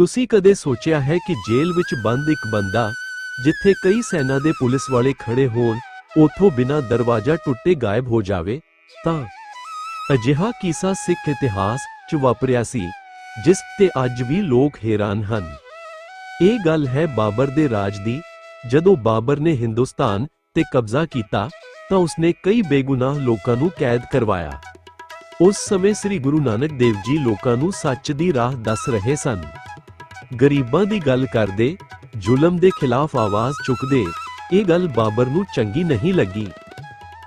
ਤੁਸੀਂ ਕਦੇ ਸੋਚਿਆ ਹੈ ਕਿ ਜੇਲ੍ਹ ਵਿੱਚ ਬੰਦ ਇੱਕ ਬੰਦਾ, ਜਿੱਥੇ ਕਈ ਸੈਨਾ ਦੇ ਪੁਲਿਸ ਵਾਲੇ ਖੜੇ ਹੋਣ, ਉਥੋਂ ਬਿਨਾਂ ਦਰਵਾਜ਼ਾ ਟੁੱਟੇ ਗਾਇਬ ਹੋ ਜਾਵੇ? ਤਾਂ ਅਜਿਹਾ ਕਿੱਸਾ ਸਿੱਖ ਇਤਿਹਾਸ 'ਚ ਵਾਪਰਿਆ ਸੀ, ਜਿਸ ਤੇ ਅੱਜ ਵੀ ਲੋਕ ਹੈਰਾਨ ਹਨ। ਇਹ ਗੱਲ ਹੈ ਬਾਬਰ ਦੇ ਰਾਜ ਦੀ। ਜਦੋਂ ਬਾਬਰ ਨੇ ਹਿੰਦੁਸਤਾਨ ਤੇ ਕਬਜ਼ਾ ਕੀਤਾ, ਤਾਂ ਉਸਨੇ ਕਈ ਬੇਗੁਨਾਹ ਲੋਕਾਂ ਨੂੰ ਕੈਦ ਕਰਵਾਇਆ। ਉਸ ਸਮੇਂ ਸ੍ਰੀ ਗੁਰੂ ਨਾਨਕ ਦੇਵ ਜੀ ਲੋਕਾਂ ਨੂੰ ਸੱਚ ਦੀ ਰਾਹ ਦੱਸ ਰਹੇ ਸਨ। ਗਰੀਬਾਂ ਦੀ ਗੱਲ ਕਰਦੇ, ਜ਼ੁਲਮ ਦੇ ਖਿਲਾਫ ਆਵਾਜ਼ ਚੁੱਕਦੇ, ਇਹ ਗੱਲ ਬਾਬਰ ਨੂੰ ਚੰਗੀ ਨਹੀਂ ਲੱਗੀ।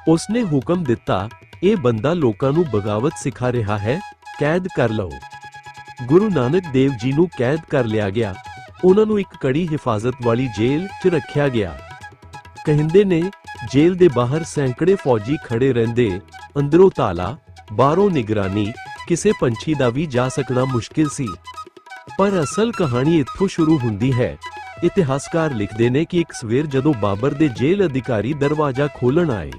ਉਸਨੇ ਹੁਕਮ ਦਿੱਤਾ, ਇਹ ਬੰਦਾ ਲੋਕਾਂ ਨੂੰ ਬਗਾਵਤ ਸਿਖਾ ਰਿਹਾ ਹੈ, ਕੈਦ ਕਰ ਲਓ। ਗੁਰੂ ਨਾਨਕ ਦੇਵ ਜੀ ਨੂੰ ਕੈਦ ਕਰ ਲਿਆ ਗਿਆ। ਉਹਨਾਂ ਨੂੰ ਇੱਕ ਕੜੀ ਹਿਫਾਜ਼ਤ ਵਾਲੀ ਜੇਲ੍ਹ 'ਚ ਰੱਖਿਆ ਗਿਆ। ਕਹਿੰਦੇ ਨੇ, ਜੇਲ੍ਹ ਦੇ ਬਾਹਰ ਸੈਂਕੜੇ ਫੌਜੀ ਖੜੇ ਰਹਿੰਦੇ, ਅੰਦਰੋਂ ਤਾਲਾ, ਬਾਹਰੋਂ ਨਿਗਰਾਨੀ, ਕਿਸੇ ਪੰਛੀ ਦਾ ਵੀ ਜਾ ਸਕਣਾ ਮੁਸ਼ਕਿਲ ਸੀ। ਪਰ ਅਸਲ ਕਹਾਣੀ ਇੱਥੋਂ ਸ਼ੁਰੂ ਹੁੰਦੀ ਹੈ। ਇਤਿਹਾਸਕਾਰ ਲਿਖਦੇ ਨੇ ਕਿ ਇੱਕ ਸਵੇਰ ਜਦੋਂ ਬਾਬਰ ਦੇ ਜੇਲ੍ਹ ਅਧਿਕਾਰੀ ਦਰਵਾਜ਼ਾ ਖੋਲਣ ਆਏ,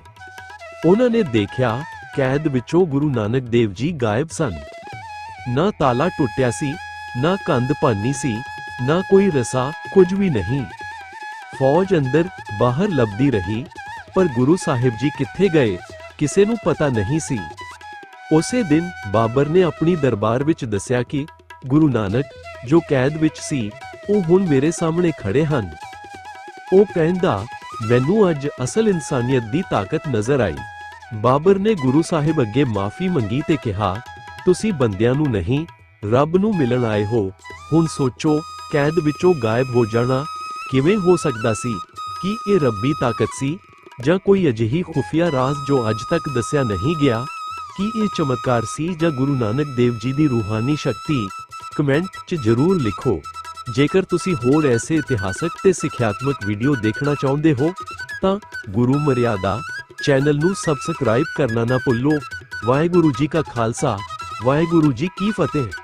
ਉਹਨਾਂ ਨੇ ਦੇਖਿਆ ਕੈਦ ਵਿੱਚੋਂ ਗੁਰੂ ਨਾਨਕ ਦੇਵ ਜੀ ਗਾਇਬ ਸਨ। ਨਾ ਤਾਲਾ ਟੁੱਟਿਆ ਸੀ, ਨਾ ਕੰਧ ਭਾਨੀ ਸੀ, ਨਾ ਕੋਈ ਰਸਾ ਕੁਝ ਵੀ ਨਹੀਂ। ਫੌਜ ਅੰਦਰ ਬਾਹਰ ਲੱਭਦੀ ਰਹੀ, ਪਰ ਗੁਰੂ ਸਾਹਿਬ ਜੀ ਕਿੱਥੇ ਗਏ, ਕਿਸੇ ਨੂੰ ਪਤਾ ਨਹੀਂ ਸੀ। ਉਸੇ ਦਿਨ ਬਾਬਰ ਨੇ ਆਪਣੀ ਦਰਬਾਰ ਵਿੱਚ ਦੱਸਿਆ ਕਿ ਗੁਰੂ ਨਾਨਕ ਜੋ ਕੈਦ ਵਿੱਚ ਸੀ, ਉਹ ਹੁਣ ਮੇਰੇ ਸਾਹਮਣੇ ਖੜੇ ਹਨ। ਉਹ ਕਹਿੰਦਾ, ਮੈਨੂੰ ਅੱਜ ਅਸਲ ਇਨਸਾਨੀਅਤ ਦੀ ਤਾਕਤ ਨਜ਼ਰ ਆਈ। ਬਾਬਰ ਨੇ ਗੁਰੂ ਸਾਹਿਬ ਅੱਗੇ ਮਾਫੀ ਮੰਗੀ ਤੇ ਕਿਹਾ, ਤੁਸੀਂ ਬੰਦਿਆਂ ਨੂੰ ਨਹੀਂ, ਰੱਬ ਨੂੰ ਮਿਲਣ ਆਏ ਹੋ। ਹੁਣ ਸੋਚੋ, ਕੈਦ ਵਿੱਚੋਂ ਗਾਇਬ ਹੋ ਜਾਣਾ ਕਿਵੇਂ ਹੋ ਸਕਦਾ ਸੀ? ਕੀ ਇਹ ਰੱਬੀ ਤਾਕਤ ਸੀ? ਜਾਂ ਕੋਈ ਅਜਿਹੀ ਖੁਫੀਆ ਰਾਜ਼ ਜੋ ਅੱਜ ਤੱਕ ਦੱਸਿਆ ਨਹੀਂ ਗਿਆ? ਕੀ ਇਹ ਚਮਤਕਾਰ ਸੀ ਜਾਂ ਗੁਰੂ ਨਾਨਕ ਦੇਵ ਜੀ ਦੀ ਰੂਹਾਨੀ ਸ਼ਕਤੀ ਕਮੈਂਟ 'ਚ ਜ਼ਰੂਰ ਲਿਖੋ। ਜੇਕਰ ਤੁਸੀਂ ਹੋਰ ਐਸੇ ਇਤਿਹਾਸਕ ਤੇ ਸਿੱਖਿਆਤਮਕ ਵੀਡੀਓ ਦੇਖਣਾ ਚਾਹੁੰਦੇ ਹੋ, ਤਾਂ ਗੁਰੂ ਮਰਿਆਦਾ ਚੈਨਲ ਨੂੰ ਸਬਸਕ੍ਰਾਈਬ ਕਰਨਾ ਨਾ ਭੁੱਲੋ। ਵਾਹਿਗੁਰੂ ਜੀ ਕਾ ਖਾਲਸਾ, ਵਾਹਿਗੁਰੂ ਜੀ ਕੀ ਫਤਿਹ।